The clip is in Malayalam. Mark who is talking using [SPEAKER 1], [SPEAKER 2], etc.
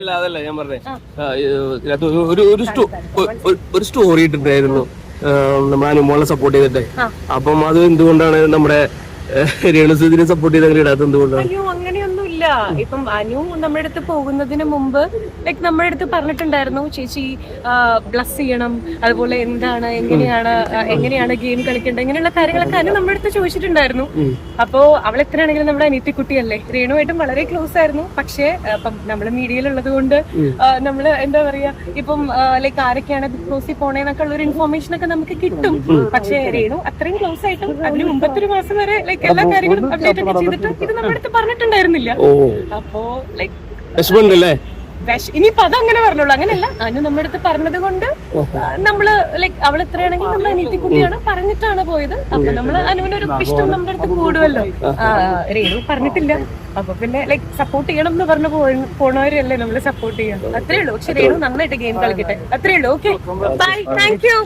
[SPEAKER 1] അല്ല അതല്ല ഞാൻ പറഞ്ഞേ. ഒരു- ഒരു ഒരു സ്റ്റോറി ഇട്ടിട്ടായിരുന്നു നമ്മുടെ അനുമോളെ സപ്പോർട്ട് ചെയ്തിട്ട്. അപ്പം അത് എന്തുകൊണ്ടാണ് നമ്മുടെ രേണുസുദിനെ സപ്പോർട്ട് ചെയ്ത് അങ്ങനെ ഇടാത്ത എന്തുകൊണ്ടാണ്?
[SPEAKER 2] അങ്ങനെയൊന്നുമില്ല ഇപ്പം അനു നമ്മുടെ അടുത്ത് പോകുന്നതിന് മുമ്പ് ലൈക് നമ്മുടെ അടുത്ത് പറഞ്ഞിട്ടുണ്ടായിരുന്നു ചേച്ചി ബ്ലസ് ചെയ്യണം. അതുപോലെ എന്താണ് എങ്ങനെയാണ് എങ്ങനെയാണ് ഗെയിം കളിക്കേണ്ടത്? ഇങ്ങനെയുള്ള കാര്യങ്ങളൊക്കെ അനു നമ്മുടെ അടുത്ത് ചോദിച്ചിട്ടുണ്ടായിരുന്നു. അപ്പോ അവൾ എത്രയാണെങ്കിലും നമ്മുടെ അനിയത്തിക്കുട്ടിയല്ലേ. രേണുവായിട്ടും വളരെ ക്ലോസ് ആയിരുന്നു. പക്ഷേ ഇപ്പം നമ്മൾ മീഡിയയിലുള്ളത് കൊണ്ട് ആ, നമ്മൾ എന്താ പറയാ ഇപ്പം ലൈക്ക് ആരൊക്കെയാണ് ബിഗ് ബോസിൽ പോണേന്നൊക്കെ ഉള്ള ഒരു ഇൻഫോർമേഷൻ ഒക്കെ നമുക്ക് കിട്ടും. പക്ഷേ രേണു അത്രയും ക്ലോസ് ആയിട്ടും അതിന് മുമ്പത്തെ ഒരു മാസം വരെ ലൈക്ക് എല്ലാ കാര്യങ്ങളും അപ്ഡേറ്റ് ഒക്കെ ചെയ്തിട്ട് ഇത് നമ്മുടെ അടുത്ത് പറഞ്ഞിട്ടുണ്ടായിരുന്നില്ല. അപ്പോ ലൈക്ക്
[SPEAKER 1] വിഷമമുണ്ട് അല്ലേ
[SPEAKER 2] ഇനിയിപ്പോ അതങ്ങനെ അങ്ങനെ പറഞ്ഞോളൂ. അങ്ങനെയല്ല. അനു നമ്മുടെ അടുത്ത് പറഞ്ഞത് കൊണ്ട് നമ്മൾ ലൈക്ക് അവൾ എത്രയാണെങ്കിൽ നമ്മൾ അനീതി കുട്ടിയാണ് പറഞ്ഞിട്ടാണ് പോയത്. അപ്പൊ നമ്മൾ അനുവിനൊരു ഇഷ്ടം നമ്മുടെ അടുത്ത് കൂടുമല്ലോ. രേണു പറഞ്ഞിട്ടില്ല. അപ്പൊ പിന്നെ ലൈക്ക് സപ്പോർട്ട് ചെയ്യണം എന്ന് പറഞ്ഞു പോണവരല്ലേ നമ്മൾ സപ്പോർട്ട് ചെയ്യാം അത്രേ ഉള്ളൂ. പക്ഷെ രേണു നന്നായിട്ട് ഗെയിം കളിക്കട്ടെ. അത്രേ ഉള്ളൂ. Okay bye thank you